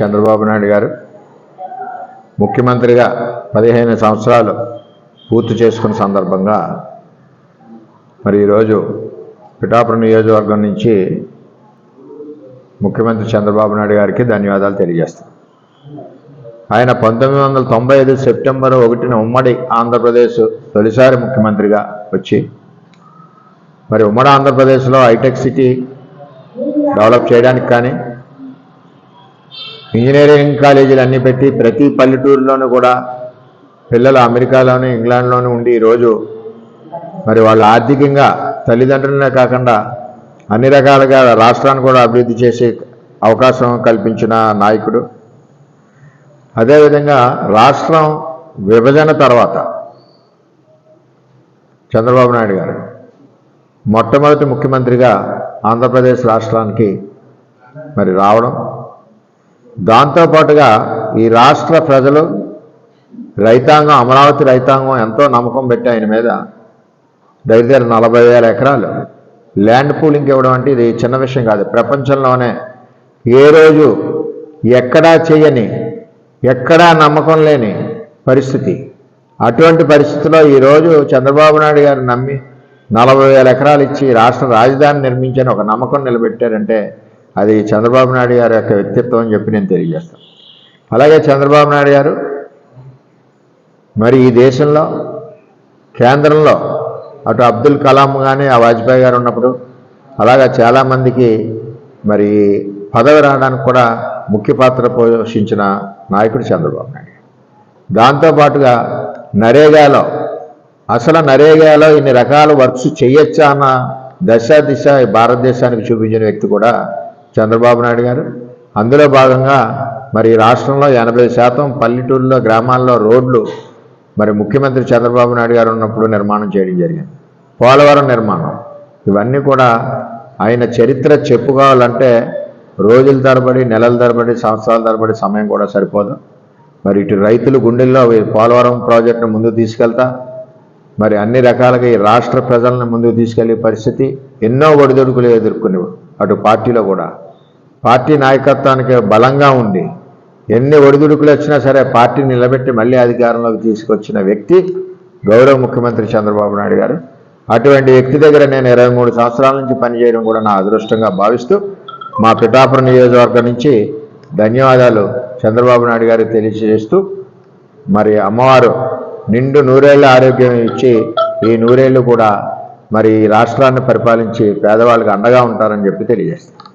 చంద్రబాబు నాయుడు గారు ముఖ్యమంత్రిగా పదిహేను సంవత్సరాలు పూర్తి చేసుకున్న సందర్భంగా మరి ఈరోజు పిఠాపురం నియోజకవర్గం నుంచి ముఖ్యమంత్రి చంద్రబాబు నాయుడు గారికి ధన్యవాదాలు తెలియజేస్తాను ఆయన పంతొమ్మిది వందల తొంభై ఐదు సెప్టెంబర్ ఒకటిన ఉమ్మడి ఆంధ్రప్రదేశ్ తొలిసారి ముఖ్యమంత్రిగా వచ్చి మరి ఉమ్మడి ఆంధ్రప్రదేశ్లో హైటెక్ సిటీ డెవలప్ చేయడానికి కానీ ఇంజనీరింగ్ కాలేజీలు అన్నీ పెట్టి ప్రతి పల్లెటూరులోనూ కూడా పిల్లలు అమెరికాలోను ఇంగ్లాండ్లోనూ ఉండి ఈరోజు మరి వాళ్ళు ఆర్థికంగా తల్లిదండ్రులనే కాకుండా అన్ని రకాలుగా రాష్ట్రాన్ని కూడా అభివృద్ధి చేసే అవకాశం కల్పించిన నాయకుడు. అదేవిధంగా రాష్ట్రం విభజన తర్వాత చంద్రబాబు నాయుడు గారు మొట్టమొదటి ముఖ్యమంత్రిగా ఆంధ్రప్రదేశ్ రాష్ట్రానికి మరి రావడం దాంతోపాటుగా ఈ రాష్ట్ర ప్రజలు రైతాంగం అమరావతి రైతాంగం ఎంతో నమ్మకం పెట్టి ఆయన మీద దగ్గర నలభై వేల ఎకరాలు ల్యాండ్ పూలింగ్ ఇవ్వడం అంటే ఇది చిన్న విషయం కాదు. ప్రపంచంలోనే ఏ రోజు ఎక్కడా చేయని ఎక్కడా నమ్మకం లేని పరిస్థితి. అటువంటి పరిస్థితిలో ఈరోజు చంద్రబాబు నాయుడు గారు నమ్మి నలభై వేల ఎకరాలు ఇచ్చి రాష్ట్ర రాజధాని నిర్మించని ఒక నమ్మకం నిలబెట్టారంటే అది చంద్రబాబు నాయుడు గారి యొక్క వ్యక్తిత్వం అని చెప్పి నేను తెలియజేస్తాను. అలాగే చంద్రబాబు నాయుడు గారు మరి ఈ దేశంలో కేంద్రంలో అటు అబ్దుల్ కలాం కానీ ఆ వాజ్పేయి గారు ఉన్నప్పుడు అలాగా చాలామందికి మరి పదవి రావడానికి కూడా ముఖ్య పాత్ర పోషించిన నాయకుడు చంద్రబాబు నాయుడు దాంతోపాటుగా నరేగాలో అసలు నరేగాలో ఇన్ని రకాల వర్క్స్ చేయొచ్చా అన్న దశ దిశ భారతదేశానికి చూపించిన వ్యక్తి కూడా చంద్రబాబు నాయుడు గారు. అందులో భాగంగా మరి రాష్ట్రంలో ఎనభై శాతం పల్లెటూరులో గ్రామాల్లో రోడ్లు మరి ముఖ్యమంత్రి చంద్రబాబు నాయుడు గారు ఉన్నప్పుడు నిర్మాణం చేయడం జరిగింది. పోలవరం నిర్మాణం. ఇవన్నీ కూడా ఆయన చరిత్ర చెప్పుకోవాలంటే రోజుల తరబడి నెలల తరబడి సంవత్సరాల తరబడి సమయం కూడా సరిపోదు. మరి ఇటు రైతులు గుండెల్లో పోలవరం ప్రాజెక్టును ముందుకు తీసుకెళ్తా మరి అన్ని రకాలుగా ఈ రాష్ట్ర ప్రజలను ముందుకు తీసుకెళ్ళే పరిస్థితి ఎన్నో ఒడిదొడుకులు ఎదుర్కొనేవాడు. అటు పార్టీలో కూడా. పార్టీ నాయకత్వానికి బలంగా ఉండి ఎన్ని ఒడిదుడుకులు వచ్చినా సరే పార్టీని నిలబెట్టి మళ్ళీ అధికారంలోకి తీసుకొచ్చిన వ్యక్తి గౌరవ ముఖ్యమంత్రి చంద్రబాబు నాయుడు గారు. అటువంటి వ్యక్తి దగ్గర నేను ఇరవై మూడు సంవత్సరాల నుంచి పనిచేయడం కూడా నా అదృష్టంగా భావిస్తూ మా పిఠాపురం నియోజకవర్గం నుంచి ధన్యవాదాలు చంద్రబాబు నాయుడు గారికి తెలియజేస్తూ మరి అమ్మవారు నిండు నూరేళ్ళ ఆరోగ్యం ఇచ్చి ఈ నూరేళ్ళు కూడా మరి ఈ రాష్ట్రాన్ని పరిపాలించి పేదవాళ్ళకి అండగా ఉంటారని చెప్పి తెలియజేస్తారు